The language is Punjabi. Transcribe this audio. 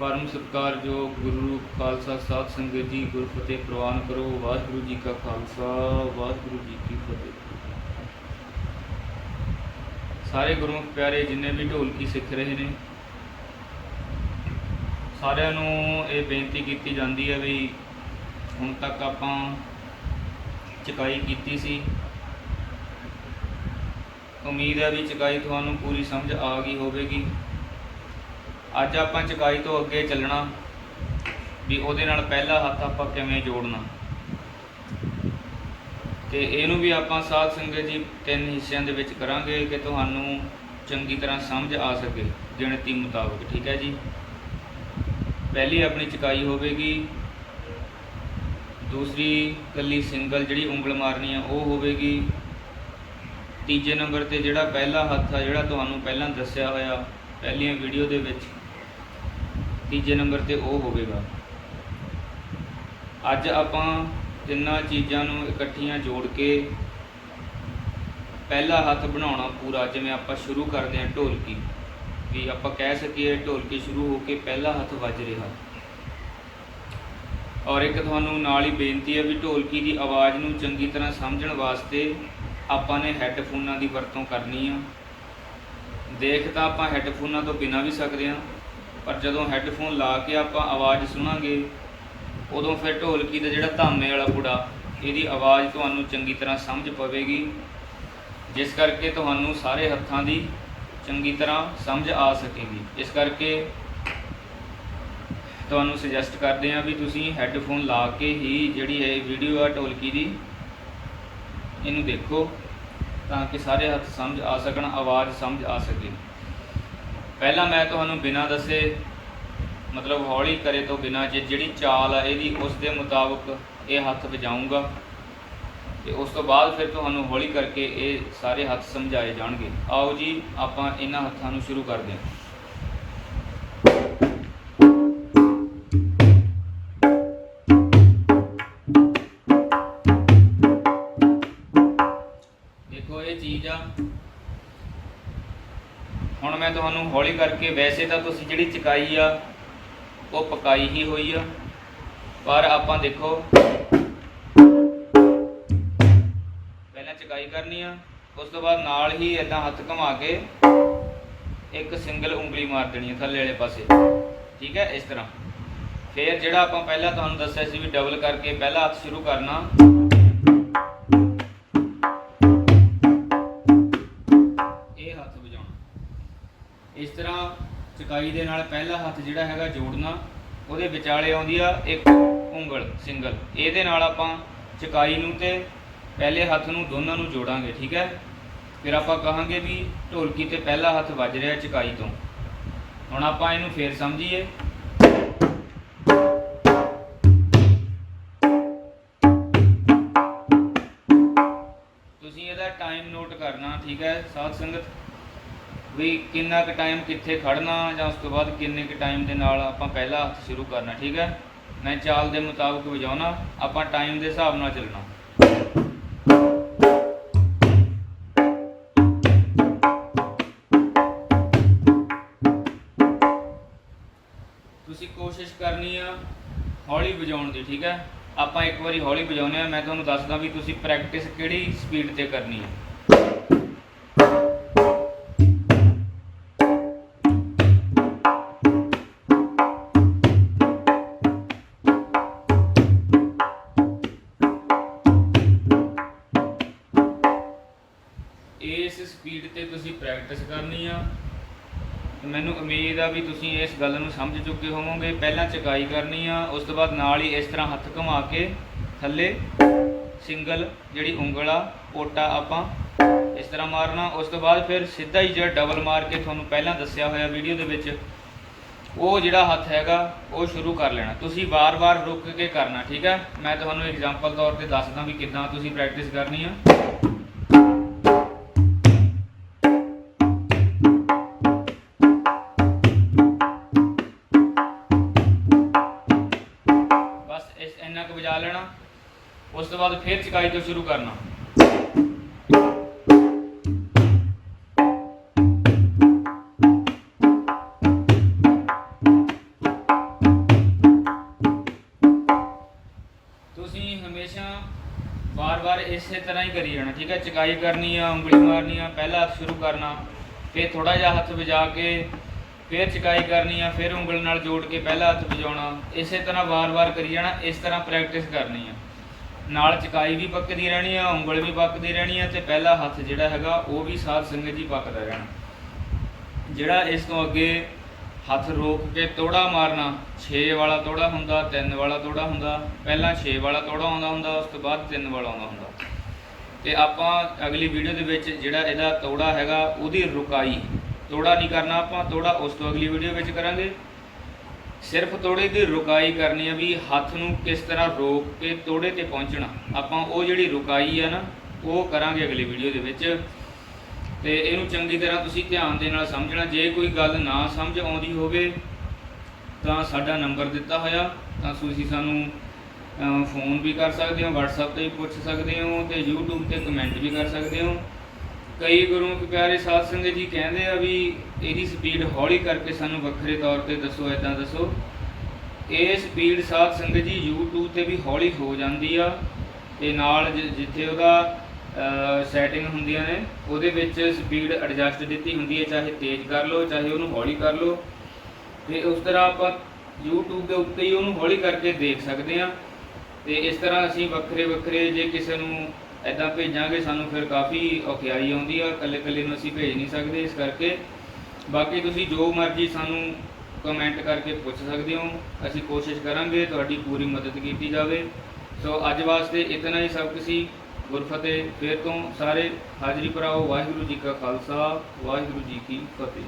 ਪਰਮ ਸਤਿਕਾਰਯੋਗ ਗੁਰੂ ਖਾਲਸਾ ਸਾਧ ਸੰਗਤ ਜੀ, ਗੁਰਫਤਿਹ ਪ੍ਰਵਾਨ ਕਰੋ। ਵਾਹਿਗੁਰੂ ਜੀ ਕਾ ਖਾਲਸਾ, ਵਾਹਿਗੁਰੂ ਜੀ ਕੀ ਫਤਿਹ। ਸਾਰੇ ਗੁਰੂ ਪਿਆਰੇ ਜਿੰਨੇ ਵੀ ਢੋਲਕੀ ਸਿੱਖ ਰਹੇ ਨੇ, ਸਾਰਿਆਂ ਨੂੰ ਇਹ ਬੇਨਤੀ ਕੀਤੀ ਜਾਂਦੀ ਹੈ ਵੀ ਹੁਣ ਤੱਕ ਆਪਾਂ ਚਕਾਈ ਕੀਤੀ ਸੀ। ਉਮੀਦ ਹੈ ਵੀ ਚਕਾਈ ਤੁਹਾਨੂੰ ਪੂਰੀ ਸਮਝ ਆ ਗਈ ਹੋਵੇਗੀ। ਅੱਜ ਆਪਾਂ ਚੁਕਾਈ ਤੋਂ ਅੱਗੇ ਚੱਲਣਾ ਵੀ ਉਹਦੇ ਨਾਲ ਪਹਿਲਾ ਹੱਥ ਆਪਾਂ ਕਿਵੇਂ ਜੋੜਨਾ। ਤੇ ਇਹਨੂੰ ਵੀ ਆਪਾਂ ਸਾਧ ਸੰਗਤ ਜੀ ਤਿੰਨ ਹਿੱਸਿਆਂ ਦੇ ਵਿੱਚ ਕਰਾਂਗੇ ਕਿ ਤੁਹਾਨੂੰ ਚੰਗੀ ਤਰ੍ਹਾਂ ਸਮਝ ਆ ਸਕੇ ਗਿਣਤੀ ਮੁਤਾਬਕ, ਠੀਕ ਹੈ ਜੀ? ਪਹਿਲੀ ਆਪਣੀ ਚੁਕਾਈ ਹੋਵੇਗੀ। ਦੂਸਰੀ ਕੱਲੀ ਸਿੰਗਲ ਜਿਹੜੀ ਉਂਗਲ ਮਾਰਨੀ ਆ, ਉਹ ਹੋਵੇਗੀ। ਤੀਜੇ ਨੰਬਰ ਤੇ ਜਿਹੜਾ ਪਹਿਲਾ ਹੱਥ ਆ, ਜਿਹੜਾ ਤੁਹਾਨੂੰ ਪਹਿਲਾਂ ਦੱਸਿਆ ਹੋਇਆ, ਪਹਿਲੀਆਂ ਵੀਡੀਓ ਦੇ ਵਿੱਚ ਤੀਜੇ ਨੰਬਰ ਤੇ ਉਹ ਹੋਵੇਗਾ। ਅੱਜ ਆਪਾਂ ਤਿੰਨਾਂ ਚੀਜ਼ਾਂ ਨੂੰ ਇਕੱਠੀਆਂ ਜੋੜ ਕੇ ਪਹਿਲਾ ਹੱਥ ਬਣਾਉਣਾ ਪੂਰਾ, ਜਿਵੇਂ ਆਪਾਂ ਸ਼ੁਰੂ ਕਰਦੇ ਹਾਂ ਢੋਲਕੀ। ਵੀ ਆਪਾਂ ਕਹਿ ਸਕੀਏ ਢੋਲਕੀ ਸ਼ੁਰੂ ਹੋ ਕੇ ਪਹਿਲਾ ਹੱਥ ਵੱਜ ਰਿਹਾ। ਔਰ ਇੱਕ ਤੁਹਾਨੂੰ ਨਾਲ ਹੀ ਬੇਨਤੀ ਹੈ ਵੀ ਢੋਲਕੀ ਦੀ ਆਵਾਜ਼ ਨੂੰ ਚੰਗੀ ਤਰ੍ਹਾਂ ਸਮਝਣ ਵਾਸਤੇ ਆਪਾਂ ਨੇ ਹੈੱਡਫੋਨਾਂ ਦੀ ਵਰਤੋਂ ਕਰਨੀ ਆ। ਦੇਖ ਤਾਂ ਆਪਾਂ ਹੈੱਡਫੋਨਾਂ ਤੋਂ ਬਿਨਾਂ ਵੀ ਸਕਦੇ ਹਾਂ। ਪਰ ਜਦੋਂ ਹੈੱਡਫੋਨ ਲਾ ਕੇ ਆਪਾਂ ਆਵਾਜ਼ ਸੁਣਾਂਗੇ, ਉਦੋਂ ਫਿਰ ਢੋਲਕੀ ਦਾ ਜਿਹੜਾ ਧਾਮੇ ਵਾਲਾ ਬੁੜਾ ਇਹਦੀ ਆਵਾਜ਼ ਤੁਹਾਨੂੰ ਚੰਗੀ ਤਰ੍ਹਾਂ ਸਮਝ ਪਵੇਗੀ। ਜਿਸ ਕਰਕੇ ਤੁਹਾਨੂੰ ਸਾਰੇ ਹੱਥਾਂ ਦੀ ਚੰਗੀ ਤਰ੍ਹਾਂ ਸਮਝ ਆ ਸਕੇਗੀ। ਇਸ ਕਰਕੇ ਤੁਹਾਨੂੰ ਸੁਜੈਸਟ ਕਰਦੇ ਹਾਂ ਵੀ ਤੁਸੀਂ ਹੈੱਡਫੋਨ ਲਾ ਕੇ ਹੀ ਜਿਹੜੀ ਇਹ ਵੀਡੀਓ ਆ ਢੋਲਕੀ ਦੀ, ਇਹਨੂੰ ਦੇਖੋ ਤਾਂ ਕਿ ਸਾਰੇ ਹੱਥ ਸਮਝ ਆ ਸਕਣ, ਆਵਾਜ਼ ਸਮਝ ਆ ਸਕੇ। ਪਹਿਲਾਂ ਮੈਂ ਤੁਹਾਨੂੰ ਬਿਨਾਂ ਦੱਸੇ, ਮਤਲਬ ਹੌਲੀ ਕਰੇ ਤੋਂ ਬਿਨਾਂ ਜੇ ਜਿਹੜੀ ਚਾਲ ਆ ਇਹਦੀ, ਉਸ ਦੇ ਮੁਤਾਬਕ ਇਹ ਹੱਥ ਵਜਾਊਂਗਾ ਤੇ ਉਸ ਤੋਂ ਬਾਅਦ ਫਿਰ ਤੁਹਾਨੂੰ ਹੌਲੀ ਕਰਕੇ ਇਹ ਸਾਰੇ ਹੱਥ ਸਮਝਾਏ ਜਾਣਗੇ। ਆਓ ਜੀ, ਆਪਾਂ ਇਹਨਾਂ ਹੱਥਾਂ ਨੂੰ ਸ਼ੁਰੂ ਕਰਦੇ ਹਾਂ। ਦੇਖੋ, ਇਹ ਚੀਜ਼ ਆ ਹੁਣ ਮੈਂ ਤੁਹਾਨੂੰ ਹੌਲੀ ਕਰਕੇ, ਵੈਸੇ ਤਾਂ ਤੁਸੀਂ ਜਿਹੜੀ ਚਕਾਈ ਆ, ਉਹ ਪਕਾਈ ਹੀ ਹੋਈ ਆ। ਪਰ ਆਪਾਂ ਦੇਖੋ, ਪਹਿਲਾਂ ਚਕਾਈ ਕਰਨੀ ਆ, ਉਸ ਤੋਂ ਬਾਅਦ ਨਾਲ ਹੀ ਇਦਾਂ ਹੱਥ ਘੁਮਾ ਕੇ ਇੱਕ ਸਿੰਗਲ ਉਂਗਲੀ ਮਾਰ ਦੇਣੀ ਆ ਥੱਲੇ ਵਾਲੇ ਪਾਸੇ। ਠੀਕ ਹੈ, ਇਸ ਤਰ੍ਹਾਂ। ਫਿਰ ਜਿਹੜਾ ਆਪਾਂ ਪਹਿਲਾਂ ਤੁਹਾਨੂੰ ਦੱਸਿਆ ਸੀ ਵੀ ਡਬਲ ਕਰਕੇ ਪਹਿਲਾ ਹੱਥ ਸ਼ੁਰੂ ਕਰਨਾ ਚਕਾਈ ਦੇ ਨਾਲ ਪਹਿਲਾ ਹੱਥ ਜਿਹੜਾ ਹੈਗਾ ਜੋੜਨਾ, ਉਹਦੇ ਵਿਚਾਲੇ ਆਉਂਦੀ ਆ ਇੱਕ ਉਂਗਲ, ਸਿੰਗਲ। ਇਹਦੇ ਨਾਲ ਆਪਾਂ ਚਕਾਈ ਨੂੰ ਤੇ ਪਹਿਲੇ ਹੱਥ ਨੂੰ ਦੋਨਾਂ ਨੂੰ ਜੋੜਾਂਗੇ, ਠੀਕ ਹੈ? ਫਿਰ ਆਪਾਂ ਕਹਾਂਗੇ ਵੀ ਢੋਲਕੀ ਤੇ ਪਹਿਲਾ ਹੱਥ ਵੱਜ ਰਿਹਾ ਚਕਾਈ ਤੋਂ। ਹੁਣ ਆਪਾਂ ਇਹਨੂੰ ਫੇਰ ਸਮਝੀਏ। ਤੁਸੀਂ ਇਹਦਾ ਟਾਈਮ ਨੋਟ ਕਰਨਾ, ਠੀਕ ਹੈ? ਸਾਧ ਸੰਗਤ ਵੀ ਕਿੰਨਾ ਕੁ ਟਾਈਮ ਕਿੱਥੇ ਖੜਨਾ ਜਾਂ ਉਸ ਤੋਂ ਬਾਅਦ ਕਿੰਨੇ ਕੁ ਟਾਈਮ ਦੇ ਨਾਲ ਆਪਾਂ ਪਹਿਲਾ ਹੱਥ ਸ਼ੁਰੂ ਕਰਨਾ, ਠੀਕ ਹੈ? ਮੈਂ ਚਾਲ ਦੇ ਮੁਤਾਬਕ ਵਜਾਉਣਾ, ਆਪਾਂ ਟਾਈਮ ਦੇ ਹਿਸਾਬ ਨਾਲ ਚੱਲਣਾ। ਤੁਸੀਂ ਕੋਸ਼ਿਸ਼ ਕਰਨੀ ਆ ਹੌਲੀ ਵਜਾਉਣ ਦੀ, ਠੀਕ ਹੈ? ਆਪਾਂ ਇੱਕ ਵਾਰੀ ਹੌਲੀ ਵਜਾਉਂਦੇ ਆ ਮੈਂ ਤੁਹਾਨੂੰ ਦੱਸਦਾ ਵੀ ਤੁਸੀਂ ਪ੍ਰੈਕਟਿਸ ਕਿਹੜੀ ਸਪੀਡ ਤੇ ਕਰਨੀ ਹੈ। ਇਸ ਸਪੀਡ ਤੇ ਤੁਸੀਂ ਪ੍ਰੈਕਟਿਸ ਕਰਨੀ ਆ। ਮੈਨੂੰ ਉਮੀਦ ਆ ਵੀ ਤੁਸੀਂ ਇਸ ਗੱਲ ਨੂੰ ਸਮਝ ਚੁੱਕੇ ਹੋਵੋਗੇ। ਪਹਿਲਾਂ ਚਕਾਈ ਕਰਨੀ ਆ, ਉਸ ਤੋਂ ਬਾਅਦ ਨਾਲ ਹੀ ਇਸ ਤਰ੍ਹਾਂ ਹੱਥ ਘੁਮਾ ਕੇ ਥੱਲੇ ਸਿੰਗਲ ਜਿਹੜੀ ਉਂਗਲ ਆ ਓਟਾ ਆਪਾਂ ਇਸ ਤਰ੍ਹਾਂ ਮਾਰਨਾ। ਉਸ ਤੋਂ ਬਾਅਦ ਫਿਰ ਸਿੱਧਾ ਹੀ ਜਿਹੜਾ ਡਬਲ ਮਾਰ ਕੇ ਤੁਹਾਨੂੰ ਪਹਿਲਾਂ ਦੱਸਿਆ ਹੋਇਆ ਵੀਡੀਓ ਦੇ ਵਿੱਚ, ਉਹ ਜਿਹੜਾ ਹੱਥ ਹੈਗਾ, ਉਹ ਸ਼ੁਰੂ ਕਰ ਲੈਣਾ। ਤੁਸੀਂ ਵਾਰ-ਵਾਰ ਰੁਕ ਕੇ ਕਰਨਾ, ਠੀਕ ਹੈ ਮੈਂ ਤੁਹਾਨੂੰ ਐਗਜ਼ਾਮਪਲ ਤੌਰ ਤੇ ਦੱਸਦਾ ਵੀ ਕਿੱਦਾਂ ਤੁਸੀਂ ਪ੍ਰੈਕਟਿਸ ਕਰਨੀ ਆ। ਇੱਕ ਵਜਾ ਲੈਣਾ, ਉਸ ਤੋਂ ਬਾਅਦ ਫਿਰ ਚਕਾਈ ਤੋਂ ਸ਼ੁਰੂ ਕਰਨਾ। ਤੁਸੀਂ ਹਮੇਸ਼ਾ ਵਾਰ-ਵਾਰ ਇਸੇ ਤਰ੍ਹਾਂ ਹੀ ਕਰੀ ਜਾਣਾ, ਠੀਕ ਹੈ? ਚਕਾਈ ਕਰਨੀ ਆ, ਉਂਗਲੀ ਮਾਰਨੀ ਆ, ਪਹਿਲਾ ਸ਼ੁਰੂ ਕਰਨਾ, ਫਿਰ ਥੋੜਾ ਜਿਹਾ ਹੱਥ ਵਜਾ ਕੇ ਫਿਰ ਚਕਾਈ ਕਰਨੀ ਆ, ਫਿਰ ਉਂਗਲ ਨਾਲ ਜੋੜ ਕੇ ਪਹਿਲਾ ਹੱਥ ਵਜਾਉਣਾ, ਇਸੇ ਤਰ੍ਹਾਂ ਵਾਰ-ਵਾਰ ਕਰੀ ਜਾਣਾ, ਇਸ ਤਰ੍ਹਾਂ ਪ੍ਰੈਕਟਿਸ ਕਰਨੀ ਆ। ਨਾਲ ਚਕਾਈ ਵੀ ਪੱਕਦੀ ਰਹਿਣੀ ਆ, ਉਂਗਲ ਵੀ ਪੱਕਦੀ ਰਹਿਣੀ ਆ ਤੇ ਪਹਿਲਾ ਹੱਥ ਜਿਹੜਾ ਹੈਗਾ, ਉਹ ਵੀ ਸਾਧ ਸੰਗਤ ਜੀ ਪੱਕਦਾ ਰਹਿਣਾ। ਜਿਹੜਾ ਇਸ ਤੋਂ ਅੱਗੇ ਹੱਥ ਰੋਕ ਕੇ ਤੋੜਾ ਮਾਰਨਾ 6 ਵਾਲਾ ਤੋੜਾ ਹੁੰਦਾ 3 ਵਾਲਾ ਤੋੜਾ ਹੁੰਦਾ, ਪਹਿਲਾਂ 6 ਵਾਲਾ ਤੋੜਾ ਆਉਂਦਾ ਹੁੰਦਾ, ਉਸ ਤੋਂ ਬਾਅਦ 3 ਵਾਲਾ ਆਉਂਦਾ ਹੁੰਦਾ। ਤੇ ਆਪਾਂ ਅਗਲੀ ਵੀਡੀਓ ਦੇ ਵਿੱਚ ਜਿਹੜਾ ਇਹਦਾ ਤੋੜਾ ਹੈਗਾ, ਉਹਦੀ ਰੁਕਾਈ ਤੋੜਾ ਨਹੀਂ ਕਰਨਾ ਆਪਾਂ, ਤੋੜਾ ਉਸ ਤੋਂ ਅਗਲੀ ਵੀਡੀਓ ਵਿੱਚ ਕਰਾਂਗੇ। ਸਿਰਫ ਤੋੜੇ ਦੀ ਰੁਕਾਈ ਕਰਨੀ ਹੈ ਵੀ ਹੱਥ ਨੂੰ ਕਿਸ ਤਰ੍ਹਾਂ ਰੋਕ ਕੇ ਤੋੜੇ ਤੇ ਪਹੁੰਚਣਾ। ਆਪਾਂ ਉਹ ਜਿਹੜੀ ਰੁਕਾਈ ਹੈ ਨਾ, ਉਹ ਕਰਾਂਗੇ ਅਗਲੀ ਵੀਡੀਓ ਦੇ ਵਿੱਚ। ਤੇ ਇਹਨੂੰ ਚੰਗੀ ਤਰ੍ਹਾਂ ਤੁਸੀਂ ਧਿਆਨ ਦੇ ਨਾਲ ਸਮਝਣਾ। ਜੇ ਕੋਈ ਗੱਲ ਨਾ ਸਮਝ ਆਉਂਦੀ ਹੋਵੇ, ਤਾਂ ਸਾਡਾ ਨੰਬਰ ਦਿੱਤਾ ਹੋਇਆ। ਤਾਂ ਤੁਸੀਂ ਸਾਨੂੰ ਫੋਨ ਵੀ ਕਰ ਸਕਦੇ ਹੋ, WhatsApp ਤੇ ਵੀ ਪੁੱਛ ਸਕਦੇ ਹੋ ਤੇ YouTube ਤੇ ਕਮੈਂਟ ਵੀ ਕਰ ਸਕਦੇ ਹੋ। ਕਈ ਗੁਰੂ ਪਿਆਰੇ ਸਾਧ ਸੰਗਤ ਜੀ ਕਹਿੰਦੇ ਆ ਵੀ ਇਹਦੀ ਸਪੀਡ ਹੌਲੀ ਕਰਕੇ ਸਾਨੂੰ ਵੱਖਰੇ ਤੌਰ ਤੇ ਦੱਸੋ ਇਦਾਂ ਦੱਸੋ। ਇਹ ਸਪੀਡ ਸਾਧ ਸੰਗਤ ਜੀ YouTube ਤੇ ਵੀ ਹੌਲੀ ਹੋ ਜਾਂਦੀ ਆ ਤੇ ਨਾਲ ਜਿੱਥੇ ਉਹਦਾ ਸੈਟਿੰਗ ਹੁੰਦੀਆਂ ਨੇ, ਉਹਦੇ ਵਿੱਚ ਸਪੀਡ ਐਡਜਸਟ ਦਿੱਤੀ ਹੁੰਦੀ ਹੈ ਚਾਹੇ ਤੇਜ਼ ਕਰ ਲਓ, ਚਾਹੇ ਉਹਨੂੰ ਹੌਲੀ ਕਰ ਲਓ। ਤੇ ਉਸ ਤਰ੍ਹਾਂ ਆਪਾਂ YouTube ਦੇ ਉੱਤੇ ਹੀ ਉਹਨੂੰ ਹੌਲੀ ਕਰਕੇ ਦੇਖ ਸਕਦੇ ਆ। ਤੇ ਇਸ ਤਰ੍ਹਾਂ ਅਸੀਂ ਵੱਖਰੇ ਵੱਖਰੇ ਜੇ ਕਿਸੇ ਨੂੰ ਐਦਾਂ ਭੇਜਾਂਗੇ, ਸਾਨੂੰ ਫਿਰ ਕਾਫੀ ਔਖਿਆਈ ਆਉਂਦੀ ਆ ਇਕੱਲੇ ਇਕੱਲੇ ਨੂੰ ਅਸੀਂ ਭੇਜ ਨਹੀਂ ਸਕਦੇ ਇਸ ਕਰਕੇ। ਬਾਕੀ ਤੁਸੀਂ ਜੋ ਮਰਜ਼ੀ ਸਾਨੂੰ ਕਮੈਂਟ ਕਰਕੇ ਪੁੱਛ ਸਕਦੇ ਹੋ, ਅਸੀਂ ਕੋਸ਼ਿਸ਼ ਕਰਾਂਗੇ ਤੁਹਾਡੀ ਪੂਰੀ ਮਦਦ ਕੀਤੀ ਜਾਵੇ। ਸੋ ਅੱਜ ਵਾਸਤੇ ਇਤਨਾ ਹੀ ਸਭ ਸੀ ਗੁਰਫਤਿਹ, ਫਿਰ ਤੋਂ ਸਾਰੇ ਹਾਜ਼ਰੀ ਭਰਾਓ, ਵਾਹਿਗੁਰੂ ਜੀ ਕਾ ਖਾਲਸਾ, ਵਾਹਿਗੁਰੂ ਜੀ ਕੀ ਫਤਿਹ।